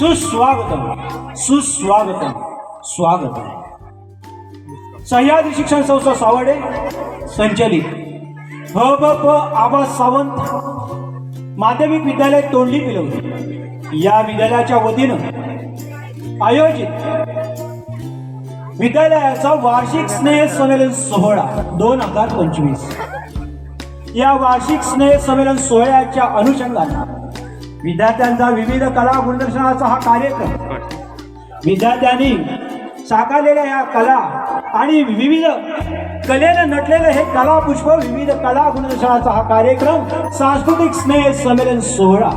सुस्वागतम सुस्वागतम स्वागत सह्याद्री शिक्षण संस्था सावडे संचलित. ह ब प आबा सावंत माध्यमिक विद्यालय तोंडली पिलवली. या विद्यालयाच्या वतीनं आयोजित विद्यालयाचा वार्षिक स्नेह संमेलन सोहळा दोन हजार पंचवीस. या वार्षिक स्नेह संमेलन सोहळ्याच्या अनुषंगाने विद्यार्थ्यांचा विविध कला गुणदर्शनाचा हा कार्यक्रम. विद्यार्थ्यांनी साकारलेल्या या कला आणि विविध कलेनं नटलेलं हे कला पुष्प विविध कला गुणदर्शनाचा हा कार्यक्रम सांस्कृतिक स्नेह संमेलन सोहळा.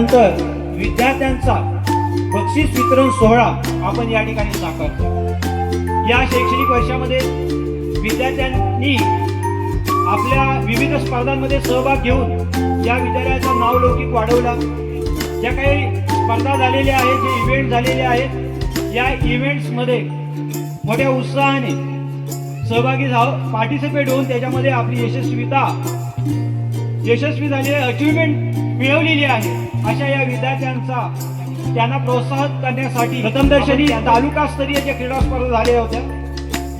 त्यानंतर विद्यार्थ्यांचा बक्षीस वितरण सोहळा आपण या ठिकाणी साकारतो या शैक्षणिक वर्षामध्ये विद्यार्थ्यांनी आपल्या विविध स्पर्धांमध्ये सहभाग घेऊन या विद्यालयाचा नावलौकिक वाढवला. ज्या काही स्पर्धा झालेल्या आहेत जे इव्हेंट झालेले आहेत या इव्हेंट्समध्ये मोठ्या उत्साहाने सहभागी झाव पार्टिसिपेट होऊन त्याच्यामध्ये आपली यशस्वीता यशस्वी झालेली अचिव्हमेंट मिळवलेली आहे. अशा या विद्यार्थ्यांचा त्यांना प्रोत्साहन करण्यासाठी प्रथमदर्शनी तालुकास्तरीय ज्या क्रीडा स्पर्धा झालेल्या होत्या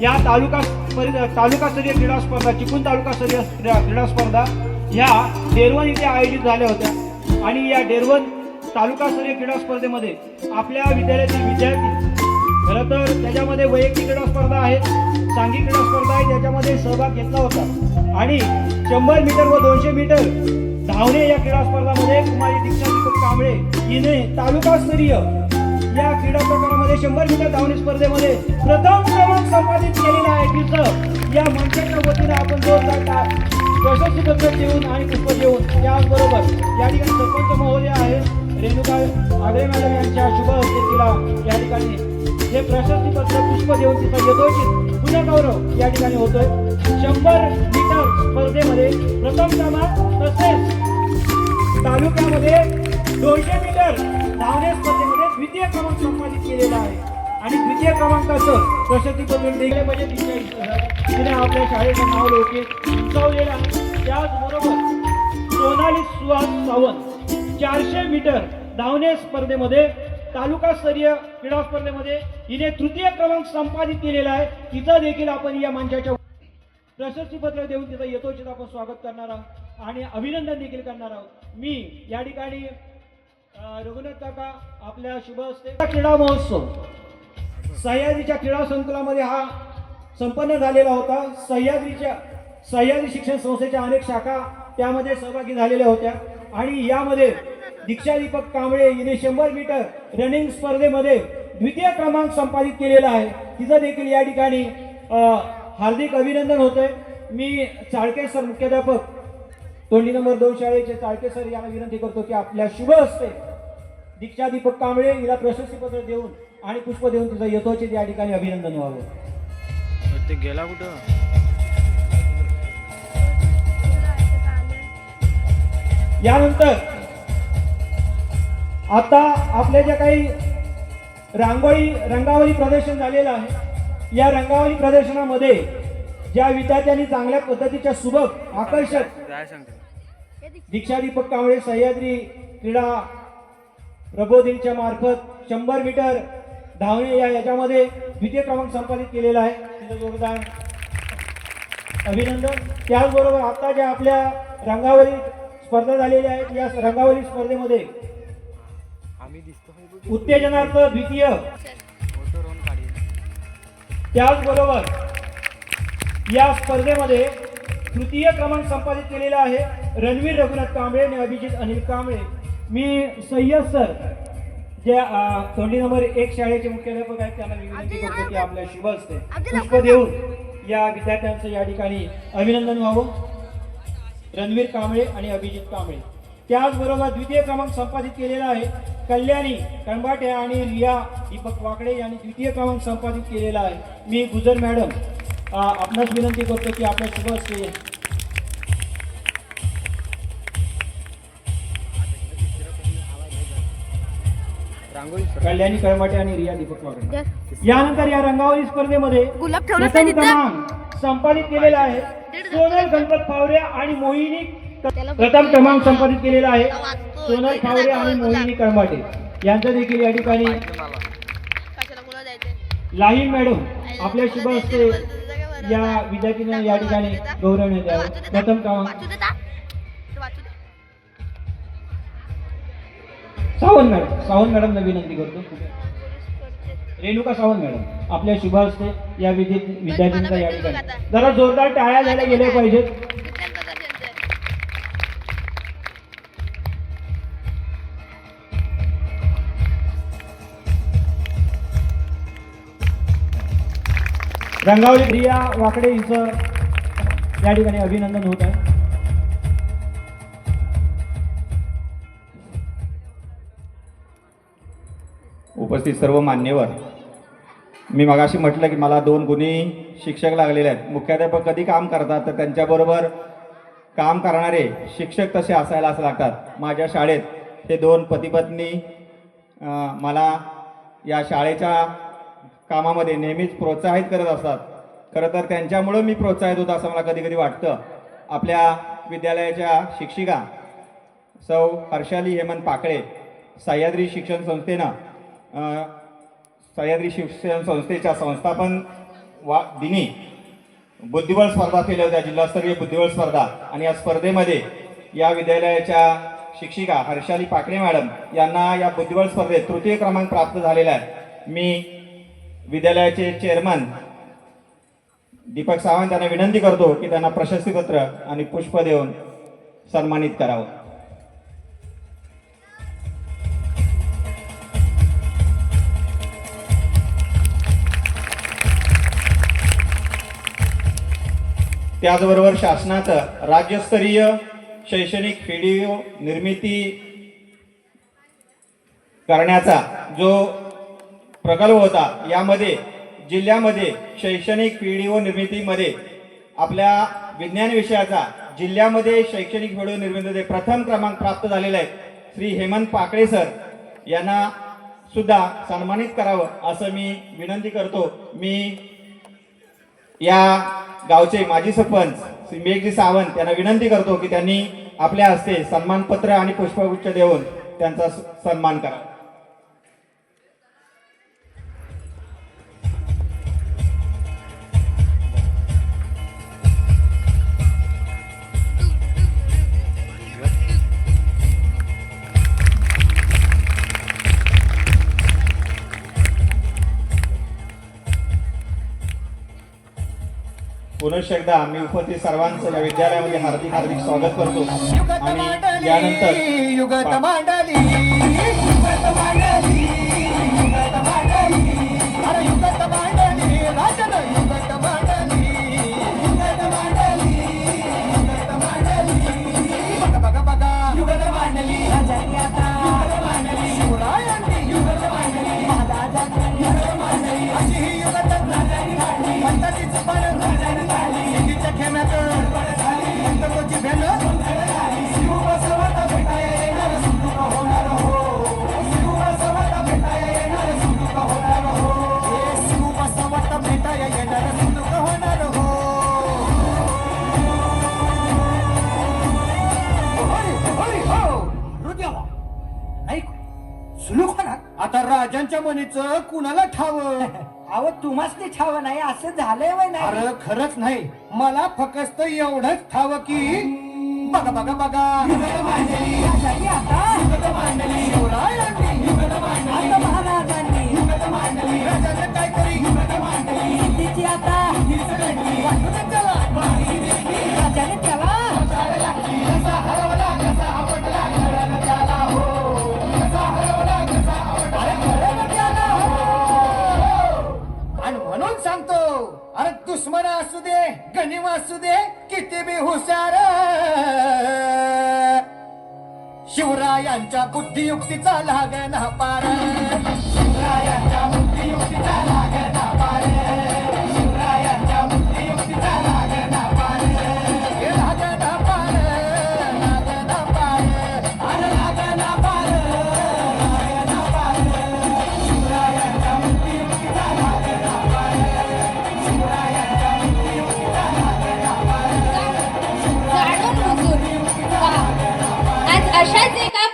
या तालुका स्पर्धा तालुकास्तरीय क्रीडा स्पर्धा चिकून तालुकास्तरीय क्रीडा क्रीडा स्पर्धा ह्या डेरवण इथे आयोजित झाल्या होत्या. आणि या डेरवण तालुकास्तरीय क्रीडा स्पर्धेमध्ये आपल्या विद्यालयातील विद्यार्थी खरं तर त्याच्यामध्ये वैयक्तिक क्रीडा स्पर्धा आहेत सांघिक क्रीडा स्पर्धा आहे त्याच्यामध्ये सहभाग घेतला होता. आणि शंभर मीटर व दोनशे मीटर धावणे या क्रीडा स्पर्धामध्ये कुमारी दीक्षा दीपक कांबळे हिने तालुकास्तरीय या क्रीडा प्रकारामध्ये शंभर मीटर धावणे स्पर्धेमध्ये प्रथम क्रमांक संपादित केलेला आहे. तिथं या मंचाच्या वतीनं आपण जोरदार टा- पत्रक देऊन आणि पुष्प देऊन त्याचबरोबर या ठिकाणी सरपंच महोदय आहे रेणुका आगळे मॅडम यांच्या शुभ हस्ते तिला या ठिकाणी हे प्रशस्ती पत्र पुष्प देऊन तिचा यथोचित पुन्हा गौरव या ठिकाणी होतोय. शंभर मीटर स्पर्धेमध्ये प्रथम क्रमांक तसेच तालुक्यामध्ये दोनशे मीटर धावणे स्पर्धेमध्ये द्वितीय क्रमांक संपादित केलेला आहे. आणि द्वितीय क्रमांकाचं प्रशस्तीपत्र दिले पाहिजे. तिच्या तिने आपल्या शाळेचं नाव लौकिक उंचावलेलं आहे. त्याचबरोबर सोनाली सुहास सावंत चारशे मीटर धावणे स्पर्धेमध्ये तालुकास्तरीय क्रीडा स्पर्धेमध्ये हिने तृतीय क्रमांक संपादित केलेला आहे. तिचं देखील आपण या मंचाच्या प्रशस्तीपत्र देऊन तिचं यथोचित आपण स्वागत करणार आहोत आणि अभिनंदन देखील करणार आहोत. मी या ठिकाणी रघुनाथ काका आपल्या शुभ हस्ते. क्रीडा महोत्सव सह्याद्रीच्या क्रीडा संकुलामध्ये हा संपन्न झालेला होता. सह्याद्रीच्या सह्याद्री शिक्षण संस्थेच्या अनेक शाखा त्यामध्ये सहभागी झालेल्या होत्या. आणि यामध्ये दीक्षा दीपक कांबळे हिने शंभर मीटर रनिंग स्पर्धेमध्ये द्वितीय क्रमांक संपादित केलेला आहे. तिचं देखील या ठिकाणी हार्दिक अभिनंदन होतंय. मी चाळके सर मुख्याध्यापक तोंडी नंबर दोन शाळेचे चाळके सर यांना विनंती करतो की आपल्या शुभ हस्ते दीक्षा दीपक कांबळे हिला प्रशस्तीपत्र देऊन आणि पुष्प देऊन तिचं यथोचित या ठिकाणी अभिनंदन व्हावं. ते गेला कुठं? यानंतर आता आपल्या ज्या काही रांगोळी रंगावली प्रदर्शन झालेलं आहे या रंगावली प्रदर्शनामध्ये ज्या विद्यार्थ्यांनी चांगल्या पद्धतीच्या सुबक आकर्षक दीक्षा दीपक कांबळे सह्याद्री क्रीडा प्रबोधिनीच्या मार्फत शंभर मीटर धावणे या याच्यामध्ये द्वितीय क्रमांक संपादित केलेला आहे. तिचं योगदान अभिनंदन. त्याचबरोबर आता ज्या आपल्या रंगावली स्पर्धा झालेल्या आहेत या रंगावली स्पर्धेमध्ये उत्तेजनार्थ द्वितीय त्याचबरोबर या स्पर्धेमध्ये तृतीय क्रमांक संपादित केलेला आहे. रणवीर रघुनाथ कांबळे आणि अभिजित अनिल कांबळे. मी सय्यद सर जे तोंडी नंबर एक शाळेचे मुख्याध्यापक आहेत त्यांना विनंती करतो की आपल्या शुभ हस्ते पुष्प देऊन या विद्यार्थ्यांचं या ठिकाणी अभिनंदन व्हावं. रणवीर कांबळे आणि अभिजित कांबळे. त्याचबरोबर द्वितीय क्रमांक संपादित केलेला आहे. कल्याणी कणबाटे आणि रिया दीपक वाकडे यांनी द्वितीय क्रमांक संपादित केलेला आहे. मी गुजर मॅडम आपणास विनंती करतो की आपल्या शुभ रांगोळी कल्याणी कळमाटे आणि रिया दीपक वाकडे. यानंतर या रंगावली स्पर्धेमध्ये प्रथम? क्रमांक संपादित केलेला आहे. सोनल गणपत फावरे आणि मोहिनी प्रथम क्रमांक संपादित केलेला आहे. सोनल फावरे आणि मोहिनी कळमाटे यांचं देखील या ठिकाणी? लाहीन मॅडम आपल्या शुभ हस्ते या विद्यार्थ्यांना या ठिकाणी गौरवण्यात यावं प्रथम क्रमांक. सावंत मॅडम सावंत मॅडमला विनंती करतो. रेणुका सावंत मॅडम आपल्या शुभ हस्ते या विद्या- विद्यार्थ्यांचा या ठिकाणी जरा जोरदार टाळ्या झाल्या गेल्या पाहिजेत. रंगावली प्रिया वाकडे हिचं या ठिकाणी अभिनंदन होत आहे. उपस्थित सर्व मान्यवर मी मगाशी म्हटलं की मला दोन गुन्हे शिक्षक लागलेले आहेत. मुख्याध्यापक कधी काम करतात तर त्यांच्याबरोबर काम करणारे शिक्षक तसे असायला असं लागतात. माझ्या शाळेत हे दोन पतीपत्नी मला या शाळेच्या कामामध्ये नेहमीच प्रोत्साहित करत असतात. खरं तर त्यांच्यामुळं मी प्रोत्साहित होतो असं मला कधी कधी वाटतं. आपल्या विद्यालयाच्या शिक्षिका सौ हर्षाली हेमंत पाकळे सह्याद्री शिक्षण संस्थेनं सह्याद्री शिक्षण संस्थेच्या संस्थापन वा दिनी बुद्धिबळ स्पर्धा केल्या होत्या जिल्हास्तरीय बुद्धिबळ स्पर्धा. आणि या स्पर्धेमध्ये या विद्यालयाच्या शिक्षिका हर्षाली पाकळे मॅडम यांना या बुद्धिबळ स्पर्धेत तृतीय क्रमांक प्राप्त झालेला आहे. मी विद्यालयाचे चेअरमन दीपक सावंत यांना विनंती करतो की त्यांना प्रशस्तीपत्र आणि पुष्प देऊन सन्मानित करावं. त्याचबरोबर शासनाचं राज्यस्तरीय शैक्षणिक व्हिडिओ निर्मिती करण्याचा जो प्रकल्प होता. यामध्ये जिल्ह्यामध्ये शैक्षणिक व्हिडिओ निर्मितीमध्ये आपल्या विज्ञान विषयाचा जिल्ह्यामध्ये शैक्षणिक व्हिडिओ निर्मितीमध्ये प्रथम क्रमांक प्राप्त झालेला आहे. श्री हेमंत पाकळे सर यांना सुद्धा सन्मानित करावं असं मी विनंती करतो. मी या गावचे माजी सरपंच श्री मेघजी सावंत यांना विनंती करतो की त्यांनी आपल्या हस्ते सन्मानपत्र आणि पुष्पगुच्छ देऊन त्यांचा स- सन्मान करा पुनश्च एकदा मी उपस्थित सर्वांचं या विद्यालयामध्ये हार्दिक हार्दिक स्वागत करतो. आणि यानंतर युगत मांडली. होणार आता राजांच्या मनीचं कुणाला ठाव? अहो तुम्हाच ते ठाव नाही असं झालंय वय नाही. अरे खरंच नाही. मला फक्त एवढंच ठाव की बघा बघा बघा. राजांनी आता शिवरायांनी आता महाराजांनी राजांना काहीतरी अरे दुश्मन असू दे गनिम असू दे किती बी हुशार. शिवरायांच्या बुद्धियुक्तीचा लागना पार. शिवरायांच्या बुद्धियुक्तीचा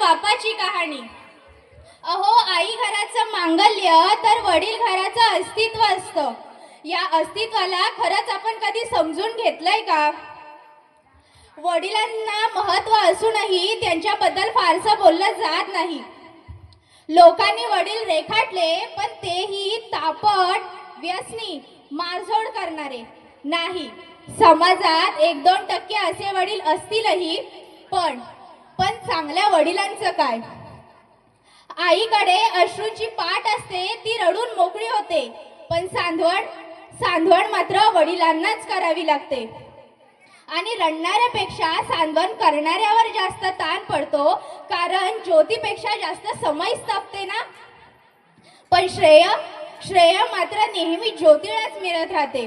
बापाची कहाणी. अहो आई घराचं मांगल्य तर वडील घराचं अस्तित्व असतं. या अस्तित्वाला खरंच आपण कधी समजून घेतलंय का? वडिलांना महत्त्व असूनही त्यांच्याबद्दल फारसं बोललं जात नाही. लोकांनी वडील रेखाटले पण तेही तापट व्यसनी मारझोड करणारे. नाही समाजात एक दोन टक्के असे वडील असतीलही पण पण चांगल्या वडिलांचं काय? आईकडे अश्रूंची पाठ असते ती रडून मोकळी होते. पण सांधवण सांधवण मात्र वडिलांनाच करावी लागते. आणि रडणाऱ्यापेक्षा सांत्वन करणाऱ्यावर जास्त ताण पडतो कारण ज्योतीपेक्षा जास्त समय तापते ना? पण श्रेय श्रेय मात्र नेहमी ज्योतीलाच मिळत राहते.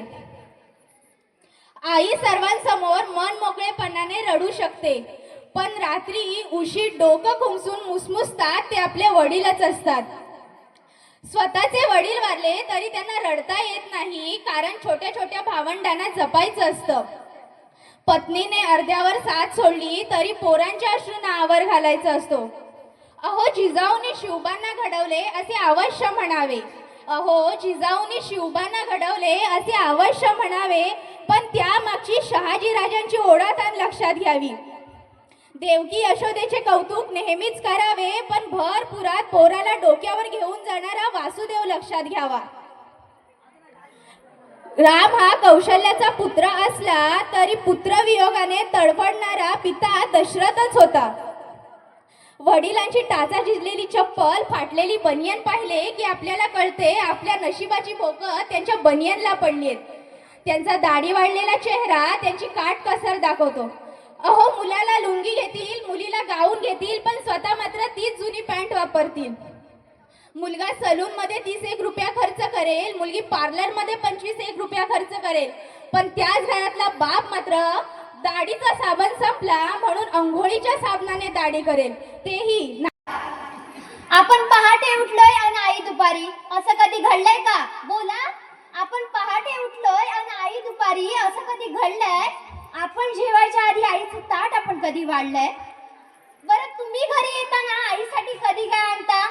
आई सर्वांसमोर मन मोकळेपणाने रडू शकते. पण रात्री उशी डोकं खुमसून मुसमुसतात ते आपले वडीलच असतात. स्वतःचे वडील वारले तरी त्यांना रडता येत नाही कारण छोट्या छोट्या भावंडांना जपायचं असतं. पत्नीने अर्ध्यावर साथ सोडली तरी पोरांच्या अश्रूंना आवर घालायचा असतो. अहो जिजाऊनी शिवबांना घडवले असे अवश्य म्हणावे. अहो जिजाऊनी शिवबांना घडवले असे अवश्य म्हणावे पण त्यामागची शहाजी राजांची ओढाताण लक्षात घ्यावी. देवकी यशोदेचे कौतुक नेहमीच करावे पण भर पुरात पोराला डोक्यावर घेऊन जाणारा वासुदेव लक्षात घ्यावा. राम हा कौशल्याचा पुत्र असला तरी पुत्रवियोगाने तडफडणारा पिता दशरथच होता. वडिलांची टाचा झिजलेली चप्पल फाटलेली बनियन पाहिले की आपल्याला कळते आपल्या नशिबाची भोकं त्यांच्या बनियनला पडलीत त्यांचा दाढी वाढलेला चेहरा त्यांची काट कसर दाखवतो. अहो मुलाला लुंगी घेतील मुलीला गाऊन घेतील पण स्वतः मात्र तीच जुनी पॅन्ट वापरतील. मुलगा सलून मध्ये तीस एक रुपया खर्च करेल मुलगी पार्लरमध्ये पंचवीस एक रुपया खर्च करेल. पण त्याच घरातला बाप मात्र दाढीचा साबण संपला म्हणून अंघोळीच्या साबणाने दाढी करेल. तेही ना- आपण पहाटे उठलोय आणि आई दुपारी. असं कधी घडलंय का? बोला. आपण पहाटे उठलोय आणि आई दुपारी असं कधी घडलंय? आपण जेवायच्या आधी आईचं ताट आपण कधी वाढलंय? बरं तुम्ही घरी येताना आईसाठी कधी काय आणता?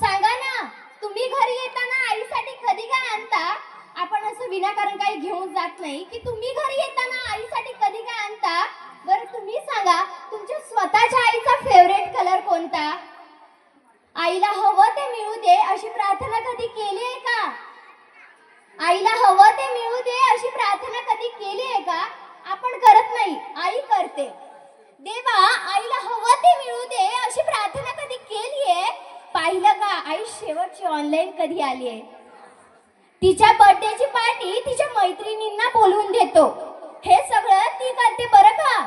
सांगा ना. तुम्ही घरी येताना आईसाठी कधी काय आणता? आपण असं विनाकारण काही घेऊन जात नाही. की तुम्ही घरी येताना आईसाठी कधी काय आणता? बरं तुम्ही सांगा. तुमच्या स्वतःच्या आईचा फेवरेट कलर कोणता? आईला हवं ते मिळू दे अशी प्रार्थना कधी केली आहे का? आईला हवं ते मिळू दे अशी प्रार्थना कधी केली आहे का? आपण करत नाही आई करते. देवा आईला हवं ते मिळू दे अशी प्रार्थना कधी केली आहे? पाहिलं का आई शेवटची ऑनलाईन कधी आली आहे? तिच्या बर्थडेची पार्टी तिच्या मैत्रिणींना बोलवून देतो. हे सगळं ती करते बरं का?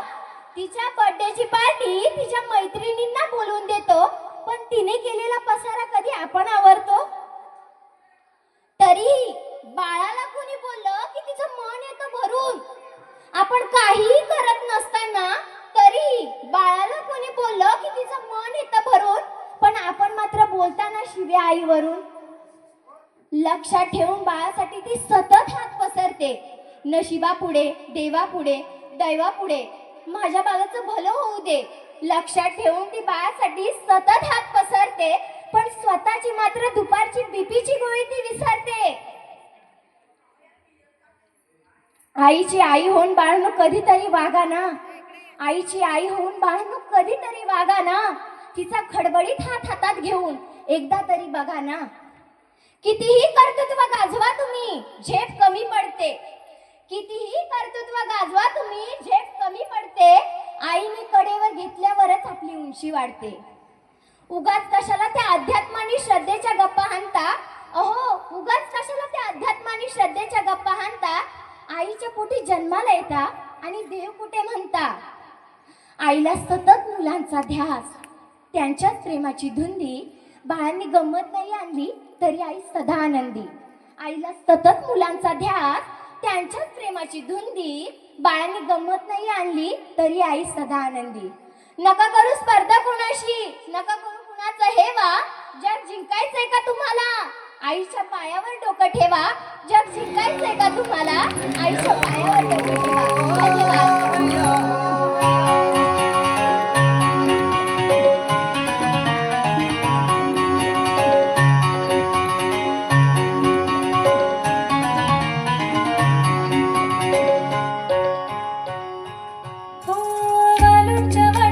तिच्या बर्थडेची पार्टी तिच्या मैत्रिणींना बोलवून देतो पण तिने केलेला पसारा कधी आपण आवरतो? तरीही बाळाला कोणी बोललं की तिचं मन येत भरून. आपण काहीही करत नसताना तरी बाळाला कोणी बोललं की तिचं मन येतं भरून पण आपण मात्र बोलताना शिव्या आईवरून. लक्षात ठेवून बाळासाठी ती सतत हात पसरते. नशिबा पुढे देवा पुढे दैवा पुढे माझ्या बाळाचं भलं होऊ दे. लक्षात ठेवून ती बाळासाठी सतत हात पसरते पण स्वतःची मात्र दुपारची बीपीची गोळी ती विसरते. आईची आई होऊन बाळांनो कधीतरी वागा ना. आईची आई होऊन बाळांनो कधीतरी वागा ना. तिचा खडबडीत हात हातात घेऊन एकदा तरी बघा ना. कितीही कर्तृत्व गाजवा तुम्ही झेप कमी पडते. कितीही कर्तृत्व गाजवा तुम्ही झेप कमी पडते. आईने कडेवर घेतल्यावरच आपली उंची वाढते. उगाच कशाला त्या अध्यात्मानी श्रद्धेच्या गप्पा हाणता? अहो उगाच कशाला त्या अध्यात्मानी श्रद्धेच्या गप्पा हाणता? आईच्या पोटी जन्माला येता आणि देव कुठे म्हणता आईला सतत मुलांचा ध्यास. त्यांच्याच प्रेमाची धुंदी. बाळांनी गंमत नाही आणली तरी आई सदा आनंदी आईला सतत मुलांचा ध्यास त्यांच्याच प्रेमाची धुंदी. बाळांनी गंमत नाही आणली तरी आई सदा आनंदी नका करू स्पर्धा कोणाशी? नका करू कुणाचं हे वा जग जिंकायचंय का तुम्हाला? आईच्या पायावर डोकं ठेवा. जग शिकायचंय का तुम्हाला? आईच्या पायावर डोकं ठेवा. धन्यवाद. हो, Don't